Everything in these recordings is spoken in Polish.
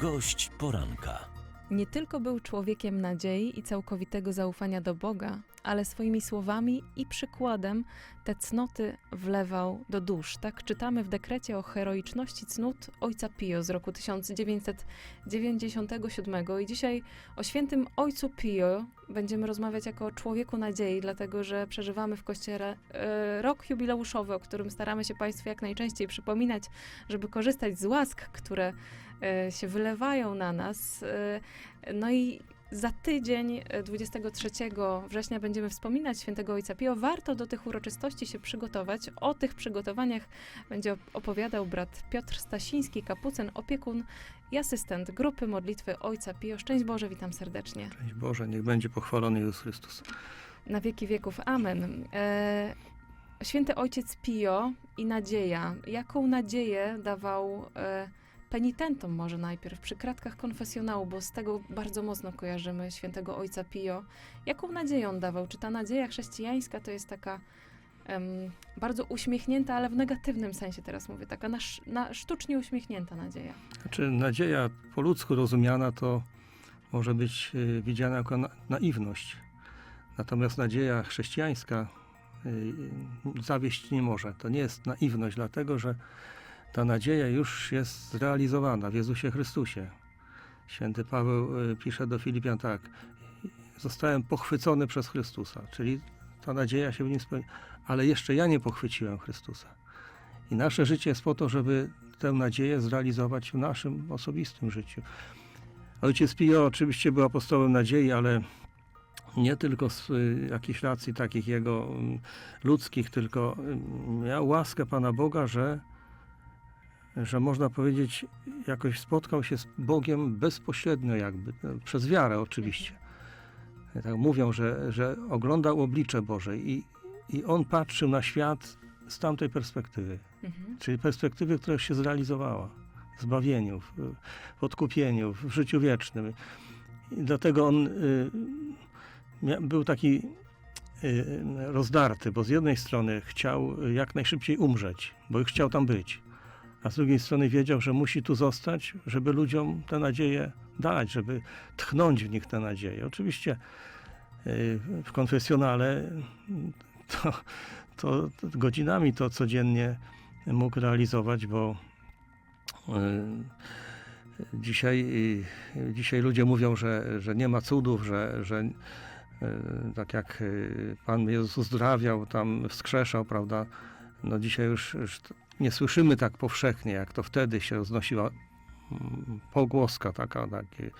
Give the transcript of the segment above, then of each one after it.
Gość poranka. Nie tylko był człowiekiem nadziei i całkowitego zaufania do Boga, ale swoimi słowami i przykładem te cnoty wlewał do dusz. Tak czytamy w dekrecie o heroiczności cnót ojca Pio z roku 1997 i dzisiaj o świętym ojcu Pio będziemy rozmawiać jako o człowieku nadziei, dlatego że przeżywamy w Kościele e, rok jubileuszowy, o którym staramy się Państwu jak najczęściej przypominać, żeby korzystać z łask, które się wylewają na nas. E, no i za tydzień, e, 23 września, będziemy wspominać świętego Ojca Pio. Warto do tych uroczystości się przygotować. O tych przygotowaniach będzie op- opowiadał brat Piotr Stasiński, kapucyn, opiekun i asystent grupy modlitwy Ojca Pio. Szczęść Boże, witam serdecznie. Cześć Boże, niech będzie pochwalony Jezus Chrystus. Na wieki wieków. Amen. E, święty Ojciec Pio i nadzieja. Jaką nadzieję dawał e, penitentom może najpierw przy kratkach konfesjonału, bo z tego bardzo mocno kojarzymy świętego Ojca Pio. Jaką nadzieję on dawał? Czy ta nadzieja chrześcijańska to jest taka em, bardzo uśmiechnięta, ale w negatywnym sensie teraz mówię, taka na, na sztucznie uśmiechnięta nadzieja? Znaczy nadzieja po ludzku rozumiana to może być y, widziana jako na, naiwność. Natomiast nadzieja chrześcijańska y, zawieść nie może. To nie jest naiwność, dlatego że ta nadzieja już jest zrealizowana w Jezusie Chrystusie. Święty Paweł y, pisze do Filipian tak. Zostałem pochwycony przez Chrystusa, czyli ta nadzieja się w nim spełni. Ale jeszcze ja nie pochwyciłem Chrystusa. I nasze życie jest po to, żeby tę nadzieję zrealizować w naszym osobistym życiu. Ojciec Pio oczywiście był apostołem nadziei, ale nie tylko z y, jakichś racji takich jego mm, ludzkich, tylko y, miał łaskę Pana Boga, że, że można powiedzieć, jakoś spotkał się z Bogiem bezpośrednio jakby, no, przez wiarę oczywiście. Tak mówią, że, że oglądał oblicze Boże i, i on patrzył na świat z tamtej perspektywy Mhm. czyli perspektywy, która się zrealizowała w zbawieniu, w, odkupieniu, w życiu wiecznym. I dlatego on y, był taki y, rozdarty, bo z jednej strony chciał jak najszybciej umrzeć, bo już chciał tam być, a z drugiej strony wiedział, że musi tu zostać, żeby ludziom tę nadzieję dać, żeby tchnąć w nich tę nadzieję. Oczywiście y, w konfesjonale to, to, to godzinami to codziennie mógł realizować, bo y, dzisiaj, y, dzisiaj ludzie mówią, że, że nie ma cudów, że, że y, tak jak y, Pan Jezus uzdrawiał, tam wskrzeszał, prawda? No dzisiaj już, już nie słyszymy tak powszechnie, jak to wtedy się roznosiła mm, pogłoska taka, takie,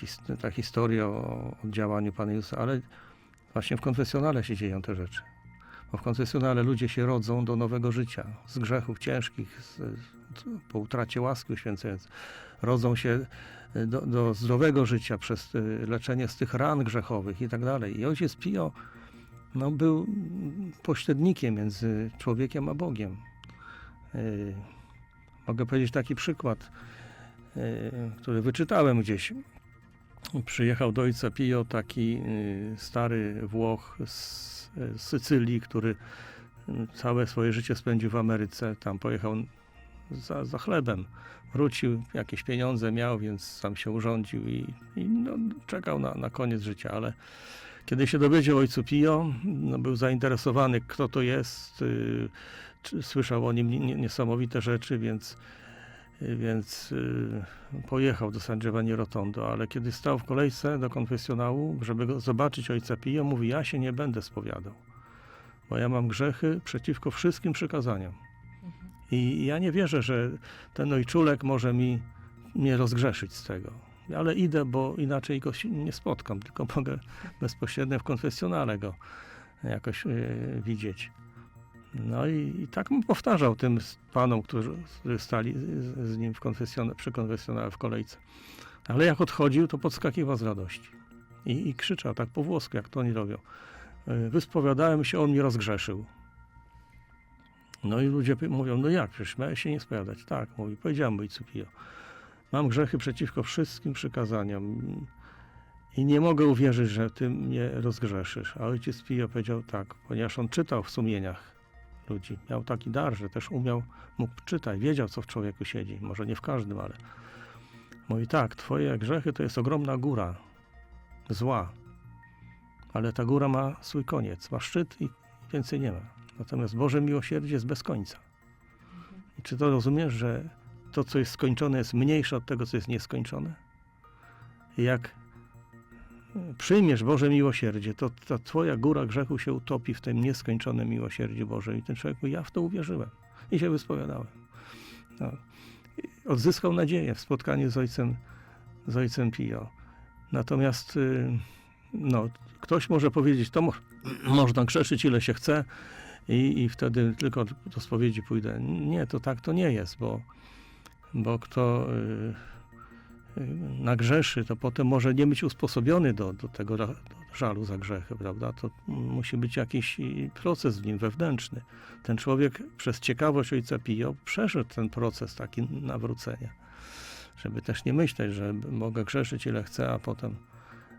his, ta historia o, o działaniu Pana Jezusa, ale właśnie w konfesjonale się dzieją te rzeczy. Bo w konfesjonale ludzie się rodzą do nowego życia, z grzechów ciężkich, z, po utracie łaski uświęcającej. Rodzą się y, do, do zdrowego życia przez y, leczenie z tych ran grzechowych i tak dalej. I ojciec Pio no, był pośrednikiem między człowiekiem a Bogiem. Y, mogę powiedzieć taki przykład, y, który wyczytałem gdzieś. Przyjechał do ojca Pio taki y, stary Włoch z Sycylii, który całe swoje życie spędził w Ameryce. Tam pojechał za, za chlebem. Wrócił, jakieś pieniądze miał, więc sam się urządził i, i no, czekał na, na koniec życia, ale kiedy się dowiedział ojcu Pio, no, był zainteresowany, kto to jest, y, słyszał o nim nie- niesamowite rzeczy, więc, y, więc y, pojechał do San Giovanni Rotondo, ale kiedy stał w kolejce do konfesjonału, żeby zobaczyć ojca Pio, mówi, ja się nie będę spowiadał, bo ja mam grzechy przeciwko wszystkim przykazaniom. I ja nie wierzę, że ten ojczulek może mi mnie rozgrzeszyć z tego. Ale idę, bo inaczej go nie spotkam, tylko mogę bezpośrednio w konfesjonale go jakoś yy, widzieć. No i, i tak mu powtarzał tym panom, którzy, którzy stali z, z nim w konfesjon- przy konfesjonale w kolejce. Ale jak odchodził, to podskakiwał z radości. I, i krzyczał tak po włosku, jak to oni robią. Yy, Wyspowiadałem się, on mi rozgrzeszył. No i ludzie mówią, no jak, przecież miałeś się nie spowiadać. Tak, mówi, powiedziałem ojcu Pio. Mam grzechy przeciwko wszystkim przykazaniom i nie mogę uwierzyć, że ty mnie rozgrzeszysz. A ojciec Pio powiedział tak, ponieważ on czytał w sumieniach ludzi. Miał taki dar, że też umiał, mógł czytać, wiedział, co w człowieku siedzi. Może nie w każdym, ale Mówi tak, twoje grzechy to jest ogromna góra, zła, ale ta góra ma swój koniec, ma szczyt i więcej nie ma. Natomiast Boże miłosierdzie jest bez końca. I czy to rozumiesz, że to, co jest skończone, jest mniejsze od tego, co jest nieskończone? Jak przyjmiesz Boże miłosierdzie, to ta twoja góra grzechu się utopi w tym nieskończonym miłosierdziu Bożym. I ten człowiek ja w to uwierzyłem i się wyspowiadałem. No. Odzyskał nadzieję w spotkaniu z ojcem, z ojcem Pio. Natomiast y, no, ktoś może powiedzieć, to mo można grzeszyć ile się chce i, i wtedy tylko do spowiedzi pójdę. Nie, to tak to nie jest, bo, bo kto y, y, nagrzeszy, to potem może nie być usposobiony do, do tego żalu za grzechy, prawda? To musi być jakiś proces w nim wewnętrzny. Ten człowiek przez ciekawość ojca Pio przeszedł ten proces taki nawrócenia. Żeby też nie myśleć, że mogę grzeszyć ile chcę, a potem,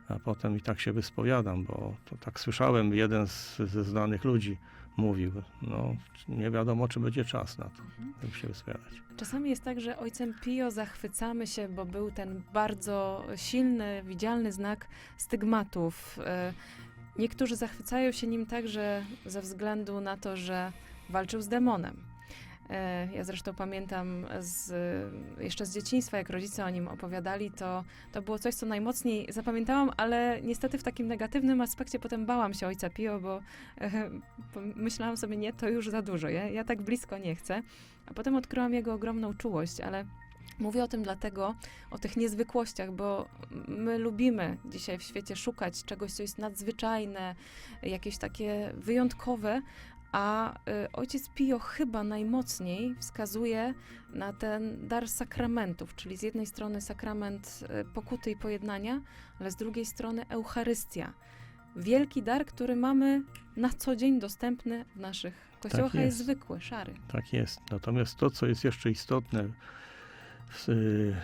a potem i tak się wyspowiadam, bo to tak słyszałem, jeden z, ze znanych ludzi mówił, no nie wiadomo, czy będzie czas na to, żeby się wyspowiadać. Czasami jest tak, że ojcem Pio zachwycamy się, bo był ten bardzo silny, widzialny znak stygmatów. E, Niektórzy zachwycają się nim także ze względu na to, że walczył z demonem. E, Ja zresztą pamiętam z, jeszcze z dzieciństwa, jak rodzice o nim opowiadali, to, to było coś, co najmocniej zapamiętałam, ale niestety w takim negatywnym aspekcie potem bałam się ojca Pio, bo e, myślałam sobie, nie, to już za dużo, ja, ja tak blisko nie chcę. A potem odkryłam jego ogromną czułość, ale mówię o tym dlatego, o tych niezwykłościach, bo my lubimy dzisiaj w świecie szukać czegoś, co jest nadzwyczajne, jakieś takie wyjątkowe, a y, ojciec Pio chyba najmocniej wskazuje na ten dar sakramentów, czyli z jednej strony sakrament y, pokuty i pojednania, ale z drugiej strony Eucharystia. Wielki dar, który mamy na co dzień dostępny w naszych kościołach, a jest jest. zwykły, szary. Tak jest. Natomiast to, co jest jeszcze istotne w, y,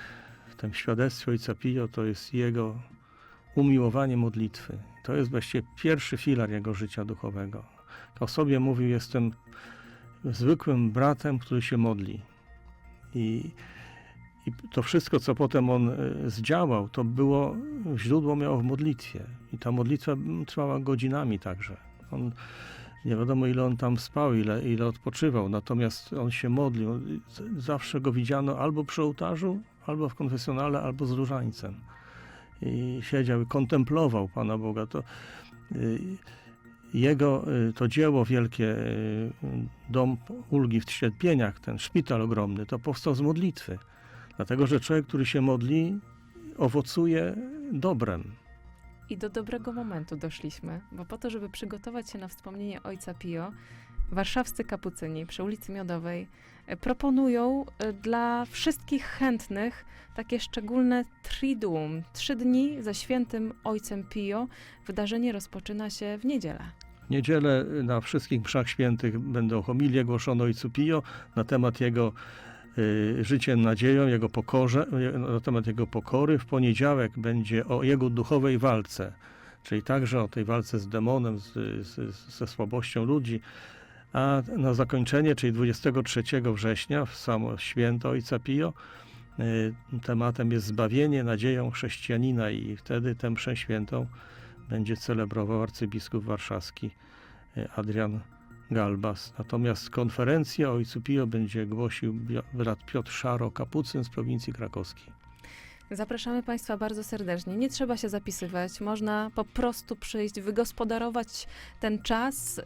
w tym świadectwie ojca Pio, to jest jego umiłowanie modlitwy. To jest właściwie pierwszy filar jego życia duchowego. O sobie mówił, jestem zwykłym bratem, który się modli. I, i to wszystko, co potem on y, zdziałał, to było, źródło miało w modlitwie. I ta modlitwa trwała godzinami także. On nie wiadomo, ile on tam spał, ile, ile odpoczywał, natomiast on się modlił. Zawsze go widziano albo przy ołtarzu, albo w konfesjonale, albo z różańcem. I siedział i kontemplował Pana Boga. To, y, jego y, to dzieło wielkie, y, dom ulgi w cierpieniach, ten szpital ogromny, to powstał z modlitwy. Dlatego, że człowiek, który się modli, owocuje dobrem. I do dobrego momentu doszliśmy, bo po to, żeby przygotować się na wspomnienie ojca Pio, warszawscy kapucyni przy ulicy Miodowej e, proponują e, dla wszystkich chętnych takie szczególne triduum. Trzy dni ze świętym ojcem Pio. Wydarzenie rozpoczyna się w niedzielę. Niedzielę na wszystkich mszach świętych będą homilie głoszone Ojcu Pio na temat jego y, życiem nadzieją, jego pokorze, na temat jego pokory. W poniedziałek będzie o jego duchowej walce, czyli także o tej walce z demonem, z, z, ze słabością ludzi. A na zakończenie, czyli 23 września, w samo święto Ojca Pio, y, tematem jest zbawienie nadzieją chrześcijanina i wtedy tę mszę świętą będzie celebrował arcybiskup warszawski e, Adrian Galbas. Natomiast konferencję o Ojcu Pio będzie głosił brat Piotr Szaro, kapucyn z prowincji krakowskiej. Zapraszamy Państwa bardzo serdecznie. Nie trzeba się zapisywać, można po prostu przyjść, wygospodarować ten czas y,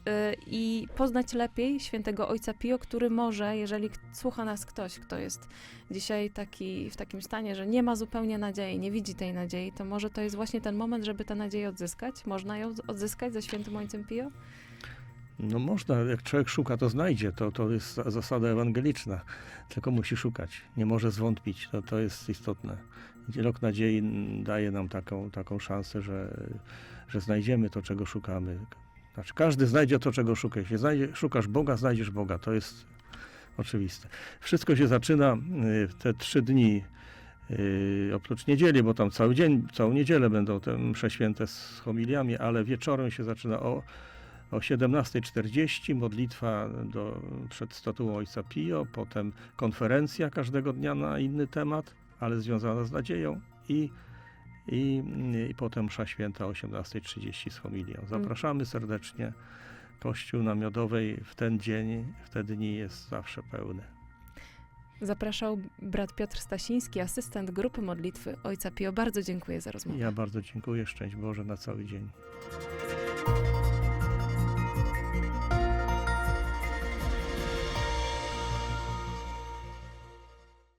i poznać lepiej świętego Ojca Pio, który może, jeżeli słucha nas ktoś, kto jest dzisiaj taki, w takim stanie, że nie ma zupełnie nadziei, nie widzi tej nadziei, to może to jest właśnie ten moment, żeby tę nadzieję odzyskać. Można ją odzyskać ze świętym Ojcem Pio? No można, jak człowiek szuka, to znajdzie. To, to jest za- zasada ewangeliczna. Tylko musi szukać. Nie może zwątpić. To, to jest istotne. Rok nadziei daje nam taką, taką szansę, że, że znajdziemy to, czego szukamy. Znaczy, każdy znajdzie to, czego szuka. Jeśli znajdzie, szukasz Boga, znajdziesz Boga. To jest oczywiste. Wszystko się zaczyna y, w te trzy dni. y, oprócz niedzieli, bo tam cały dzień, całą niedzielę będą te msze święte z homiliami, ale wieczorem się zaczyna o o 17.40 modlitwa do, przed statuą Ojca Pio, potem konferencja każdego dnia na inny temat, ale związana z nadzieją i, i, i potem msza święta o 18.30 z homilią. Zapraszamy serdecznie. Kościół na Miodowej w ten dzień, w te dni jest zawsze pełny. Zapraszał brat Piotr Stasiński, asystent grupy modlitwy Ojca Pio. Bardzo dziękuję za rozmowę. Ja bardzo dziękuję. Szczęść Boże na cały dzień.